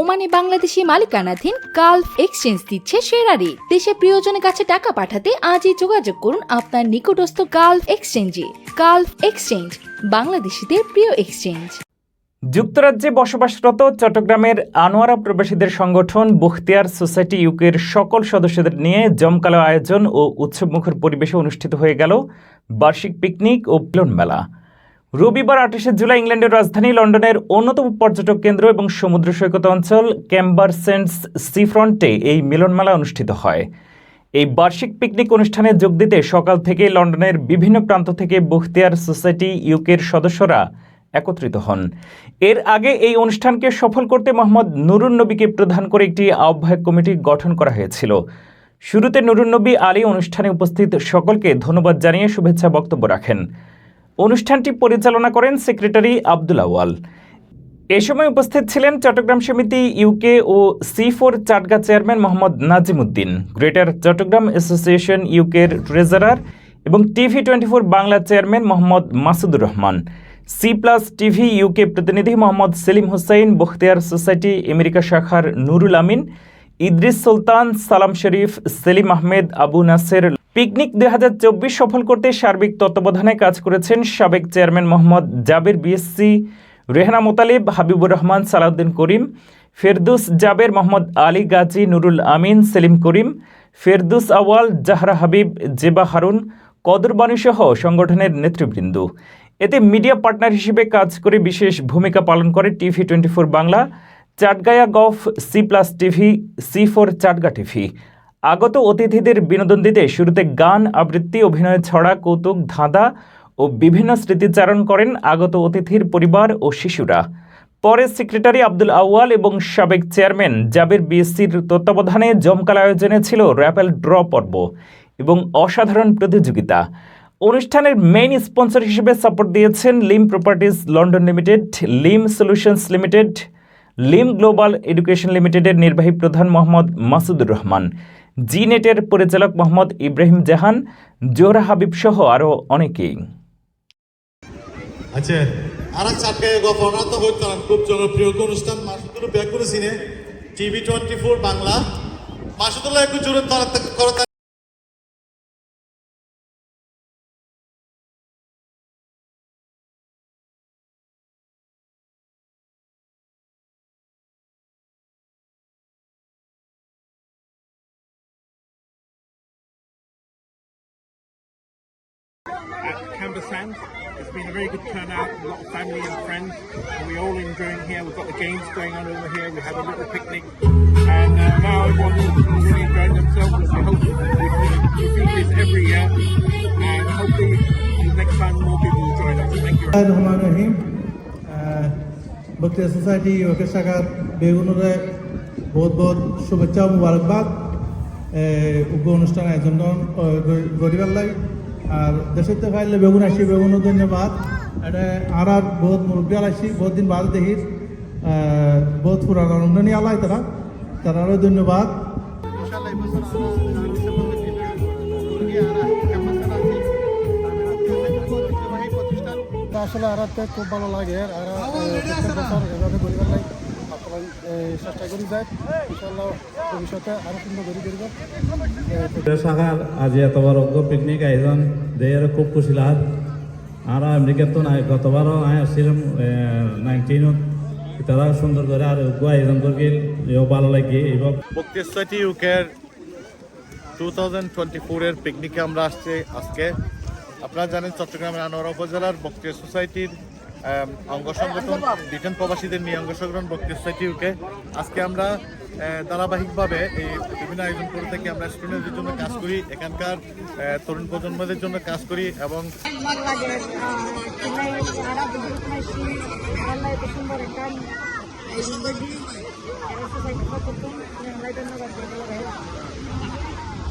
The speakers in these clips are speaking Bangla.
ওমানে বাংলাদেশি মালিকানাধীন গালফ এক্সচেঞ্জ দিচ্ছে সেরা রেট দেশে প্রিয়জনের কাছে টাকা পাঠাতে আজই যোগাযোগ করুন আপনার নিকটস্থ গালফ এক্সচেঞ্জে। গালফ এক্সচেঞ্জ, বাংলাদেশিদের প্রিয় এক্সচেঞ্জ। যুক্তরাজ্যে বসবাসরত চট্টগ্রামের আনোয়ারা প্রবাসীদের সংগঠন বখতিয়ার সোসাইটি ইউকের সকল সদস্যদের নিয়ে জমকালো আয়োজন ও উৎসবমুখর পরিবেশে অনুষ্ঠিত হয়ে গেল বার্ষিক পিকনিক ও মিলন মেলা রবিবার আঠাশে জুলাই ইংল্যান্ডের রাজধানী লন্ডনের অন্যতম পর্যটক কেন্দ্র এবং সমুদ্র সৈকত অঞ্চল ক্যাম্বারসেন্টস সিফ্রন্টে এই মিলনমেলা অনুষ্ঠিত হয়। এই বার্ষিক পিকনিক অনুষ্ঠানে যোগ দিতে সকাল থেকে লন্ডনের বিভিন্ন প্রান্ত থেকে বখতিয়ার সোসাইটি ইউকের সদস্যরা একত্রিত হন। এর আগে এই অনুষ্ঠানকে সফল করতে মোহাম্মদ নুরুন নবীকে প্রধান করে একটি আহ্বায়ক কমিটি গঠন করা হয়েছিল। শুরুতে নুরুন নবী আলী অনুষ্ঠানে উপস্থিত সকলকে ধন্যবাদ জানিয়ে শুভেচ্ছা বক্তব্য রাখেন। অনুষ্ঠানটি পরিচালনা করেন সেক্রেটারি আব্দুল আওয়াল এ সময় উপস্থিত ছিলেন চট্টগ্রাম সমিতি ইউকে ও C four Chatga chairman Mohammad Nazimuddin, greater Chittagong association ইউকের ট্রেজারার এবং TV twenty four Bangla chairman Mohammad Masudur Rahman C plus TV UK প্রতিনিধি মোহাম্মদ সেলিম হুসাইন, বখতিয়ার সোসাইটি আমেরিকা শাখার নুরুল আমিন, ইদ্রিস সুলতান, সালাম শরীফ, সেলিম আহমেদ, আবু নাসের পিকনিক দু হাজার চব্বিশ সফল করতে সার্বিক তত্ত্বাবধানে কাজ করেছেন সাবেক চেয়ারম্যান মোহাম্মদ জাবের বিএসসি, রেহানা মোতালিব, হাবিবুর রহমান, সালাউদ্দিন করিম, ফেরদুস জাবের মোহাম্মদ আলী গাজী, নুরুল আমিন, সেলিম করিম, ফেরদুস আওয়াল জাহরা হাবিব, জেবা হারুন কদরবাণী সহ সংগঠনের নেতৃবৃন্দ। এতে মিডিয়া পার্টনার হিসেবে কাজ করে বিশেষ ভূমিকা পালন করে TV twenty four Bangla, Chatgaiya Gof, C plus TV, C four Chatga TV. আগত অতিথিদের বিনোদন দিতে শুরুতে গান, আবৃত্তি অভিনয় ছড়া, কৌতুক, ধাঁধা ও বিভিন্ন স্মৃতিচারণ করেন আগত অতিথির পরিবার ও শিশুরা। পরে সেক্রেটারি আব্দুল আউয়াল এবং সাবেক চেয়ারম্যান জাবির বিএসসির তত্ত্বাবধানে জমকাল আয়োজনে ছিল র্যাপেল ড্র পর্ব এবং অসাধারণ প্রতিযোগিতা। অনুষ্ঠানের মেইন স্পন্সর হিসেবে সাপোর্ট দিয়েছেন Lim properties London limited Lim solutions limited Lim global education লিমিটেডের নির্বাহী প্রধান মোহাম্মদ মাসুদুর রহমান। জি নেটের পরিচালক মোহাম্মদ ইব্রাহিম জাহান, জোহরা হাবিব সহ আরও অনেকেই। আচ্ছা আর চাটকায় হইতাম খুব জনপ্রিয় অনুষ্ঠান TV twenty four Bangla. Masudullah একটু জোরে করে at Camber Sands. It's been a very good turnout, a lot of family and friends, and we're all enjoying here. We've got the games going on over here. We have a little picnic, and uh, now everyone's really enjoying themselves. We hope we we do this every year, and hopefully next time more people will join us. Thank you. Rahman Rahim বক্তিয়া society ওকে শাখার বেগুনরে বহুত বহুত শুভেচ্ছা ও মুবারকবাদ উগ্র অনুষ্ঠান আয়োজন গরিবার লাই আর দেশের তো ফাইলে বেগুন আসি বেগুন ধন্যবাদ। এটা আর আর বহুত মুরব্বিয়াল আসি, বহুত দিন বাদ দেখি বহুত পুরান আনন্দ নিয়ে আলাই তারা। তারারও ধন্যবাদ। আসলে আরাতে খুব ভালো লাগে। আর চেষ্টা করি যায় ইনশাল্লাহ ভবিষ্যতে আরও সুন্দর করি করিব। শাখার আজি এত বড় পিকনিক আয়োজন। দেয়ের খুব খুশি লাগ। আর আমেরিকার তো নাই গতবারও আসছিলাম নাইনটিনত তারা সুন্দর করে আর অজ্ঞ আয়োজন করি এও ভালো লাগে এবার বক্তি সোসাইটি ইউকের টু থাউজেন্ড টোয়েন্টি ফোরের পিকনিকে আমরা আসছি আজকে। আপনারা জানেন চট্টগ্রামের আনোয়ারা উপজেলার বক্তি সোসাইটির অঙ্গ সংগঠন, ব্রিটেন প্রবাসীদের নিয়ে অঙ্গ সংগঠন বক্তি সোসাইটি আজকে আমরা ধারাবাহিকভাবে এই বিভিন্ন আয়োজন করে থাকি, আমরা স্টুডেন্টদের জন্য কাজ করি, এখানকার তরুণ প্রজন্মদের জন্য কাজ করি এবং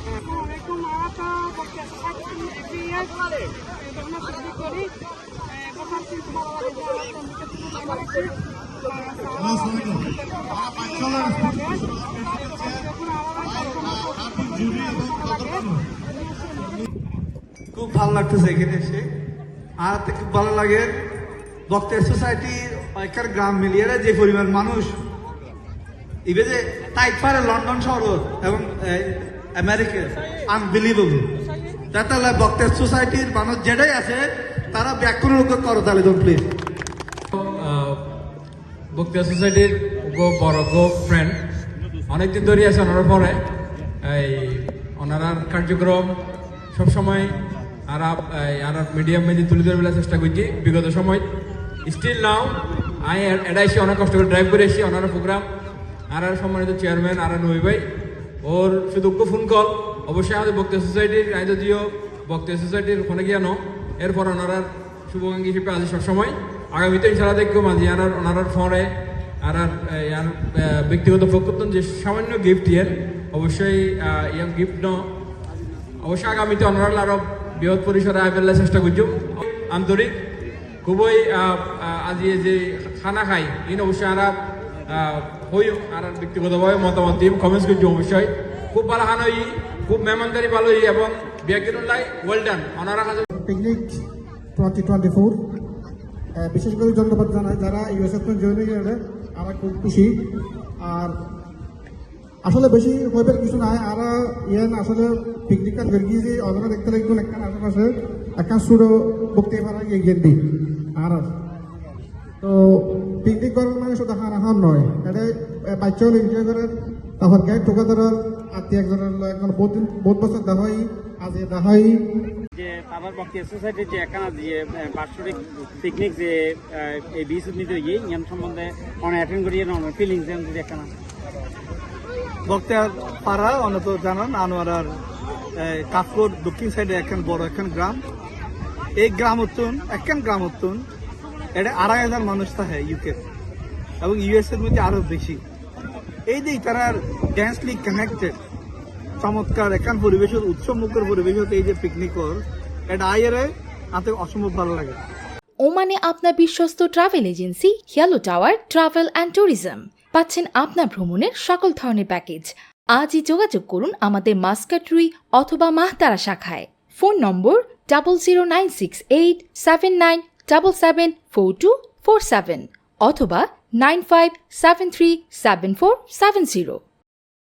আমরা তো খুব ভালো লাগতেছে এখানে এসে। আর খুব ভালো লাগে বক্তের সোসাইটি এখানে গ্রাম মিলিয়ে যে পরিমাণ মানুষ। ইবে যে টাইট পারে লন্ডন শহর এবং এই, আমেরিকা আনবিলিভেবল তাহলে বক্তের সোসাইটির মানুষ যেটাই আছে তারা ব্যাকুল করো তাহলে প্লিজ বক্তিয়া সোসাইটির গো বড় গো ফ্রেন্ড অনেকদিন ধরে আছে ওনারা পরে এই ওনারার কার্যক্রম সবসময় আর আর মিডিয়াম মেদি তুলে ধরবে চেষ্টা করছি। বিগত সময় স্টিল নাও আই এড়াইছি অনেক কষ্ট করে ড্রাইভ করে এসেছি ওনারা প্রোগ্রাম আর সম্মানিত চেয়ারম্যান আর আর ভাই ওর শুধু ফোন কল অবশ্যই আমাদের বক্তিয়া সোসাইটির আই যদিও বক্তিয়া সোসাইটির ওখানে গিয়া ন এরপর ওনারার শুভকাঙ্ক্ষী হিসেবে আছে সবসময়। আগামীতে ইনশাল্লাহ দেখব মাঝি আনার ওনার ফরে আর ইয়ার ব্যক্তিগত প্রকৃতন যে সামান্য গিফট ইয়ের অবশ্যই ইয়ার গিফট ন অবশ্যই আগামীতে ওনারা আরও বৃহৎ পরিসরে আয় ফেলার চেষ্টা করছি আন্তরিক, খুবই আজি যে খানা খাই ইন অবশ্যই আর হই আর ব্যক্তিগতভাবে মতামত দিম। কমেন্টস করছি অবশ্যই। খুব ভালো হান হই। খুব মেহমানদারি ভালো হই এবং বিয়াকিনুল্লাহ well done picnic twenty twenty four বিশেষ করে ধন্যবাদ জানাই যারা ইউএসএফ জয়েন হয়ে গেলে। আমরা খুব খুশি। আর আসলে বেশি হইবার কিছু নাই। আর ইয়ান আসলে পিকনিক কাজ করে গিয়েছি অজনা দেখতে লাগবে একটা আশেপাশে একটা সুডো বক্তি পারা গিয়ে দিই আর তো পিকনিক করার মানে শুধু হানা হান নয়। এটা বাচ্চা হলে এনজয় করেন তারপর গ্যাং টুগেদার আত্মীয় একজনের একজন বহুত দিন বহুত বছর দেখা হয় আজ এ দেখা হয়। যে তারপর বক্তি সোসাইটির যে একখানা যে বাৎসরিক পিকনিক যে এই বিশ নিতে গিয়ে ইয়ান সম্বন্ধে অনেক অ্যাটেন্ড করি ফিলিংস যেন যদি একখানা বক্তিয়ার পাড়া অনত জানান আনোয়ারার কাফকোর দক্ষিণ সাইডে একখান বড় একখান গ্রাম। এই গ্রাম উত্তন একখান গ্রাম উত্তন এটা আড়াই হাজার মানুষ থাকে ইউকে এবং ইউএস এর মধ্যে আরও বেশি। এই যে তারা ড্যান্সলি কানেক্টেড চমৎকার, এখান পরিবেশের উৎসব মুখের পরিবেশত এই যে পিকনিকর এটা আইয়ারে আতে অসম্ভব ভালো লাগে। ওমানে আপনার বিশ্বস্ত ট্রাভেল এজেন্সি হিয়ালো টাওয়ার ট্রাভেল অ্যান্ড ট্যুরিজম পাচ্ছেন আপনার ভ্রমণের সকল ধরনের প্যাকেজ আজই যোগাযোগ করুন আমাদের মাস্কাটরুই অথবা মাহতারা শাখায়। Phone number double zero nine six eight seven nine double seven four two four seven অথবা nine five seven three seven four seven zero